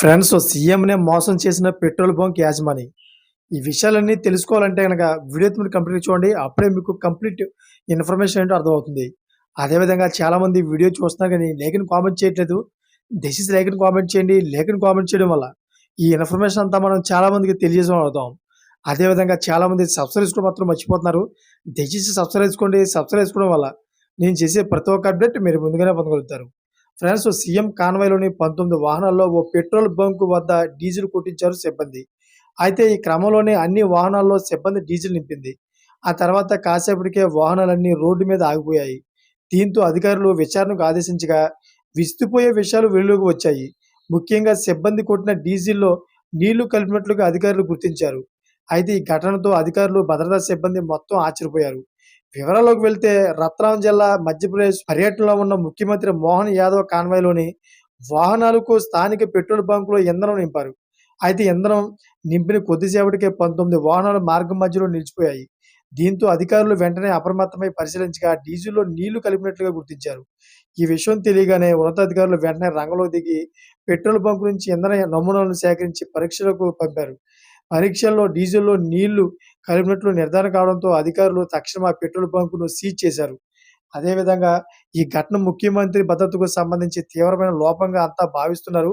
Friends సీఎంనే మోసం చేసిన petrol bunk యాజమాని. ఈ విషయాలన్నీ తెలుసుకోవాలంటే కనుక వీడియో మీరు కంప్లీట్ చూడండి. అప్పుడే మీకు కంప్లీట్ ఇన్ఫర్మేషన్ ఏంటో అర్థమవుతుంది. అదేవిధంగా చాలామంది వీడియో చూస్తున్నా కానీ లేఖను కామెంట్ చేయట్లేదు. దయచేసి లేఖను కామెంట్ చేయండి. లేఖను కామెంట్ చేయడం వల్ల ఈ ఇన్ఫర్మేషన్ అంతా మనం చాలామందికి తెలియజేయడం అవుతాం. అదేవిధంగా చాలామంది సబ్స్క్రైబ్ కూడా మాత్రం మర్చిపోతున్నారు. దయచేసి సబ్స్క్రైబ్ చేసుకోండి. సబ్స్క్రైబ్ చేసుకోవడం వల్ల నేను చేసే ప్రతి ఒక్క అప్డేట్ మీరు ముందుగానే పొందగలుగుతారు. ఫ్రెండ్స్ సీఎం కాన్వాయ్లోని పంతొమ్మిది వాహనాల్లో ఓ పెట్రోల్ బంక్ వద్ద డీజిల్ కొట్టించారు సిబ్బంది. అయితే ఈ క్రమంలోనే అన్ని వాహనాల్లో సిబ్బంది డీజిల్ నింపింది. ఆ తర్వాత కాసేపటికే వాహనాలన్నీ రోడ్డు మీద ఆగిపోయాయి. దీంతో అధికారులు విచారణకు ఆదేశించగా విస్తుపోయే విషయాలు వెలుగులోకి వచ్చాయి. ముఖ్యంగా సిబ్బంది కొట్టిన డీజిల్లో నీళ్ళు కలిపినట్లుగా అధికారులు గుర్తించారు. అయితే ఈ ఘటనతో అధికారులు భద్రతా సిబ్బంది మొత్తం ఆశ్చర్యపోయారు. వివరాల్లోకి వెళ్తే రత్నాం జిల్లా మధ్యప్రదేశ్ పర్యటనలో ఉన్న ముఖ్యమంత్రి మోహన్ యాదవ్ కాన్వాయ్లోని వాహనాలకు స్థానిక పెట్రోల్ బంకులో ఇంధనం నింపారు. అయితే ఇంధనం నింపిన కొద్దిసేపటికే పంతొమ్మిది వాహనాలు మార్గం మధ్యలో నిలిచిపోయాయి. దీంతో అధికారులు వెంటనే అప్రమత్తమై పరిశీలించగా డీజిల్లో నీళ్ళు కలిపినట్లుగా గుర్తించారు. ఈ విషయం తెలియగానే ఉన్నతాధికారులు వెంటనే రంగంలో దిగి పెట్రోల్ బంక్ నుంచి ఇంధన నమూనాలను సేకరించి పరీక్షలకు పంపారు. పరీక్షల్లో డీజిల్లో నీళ్ళు కలిపినట్లు నిర్ధారణ కావడంతో అధికారులు తక్షణం ఆ పెట్రోల్ బంకును సీజ్ చేశారు. అదేవిధంగా ఈ ఘటన ముఖ్యమంత్రి భద్రతకు సంబంధించి తీవ్రమైన లోపంగా అంతా భావిస్తున్నారు.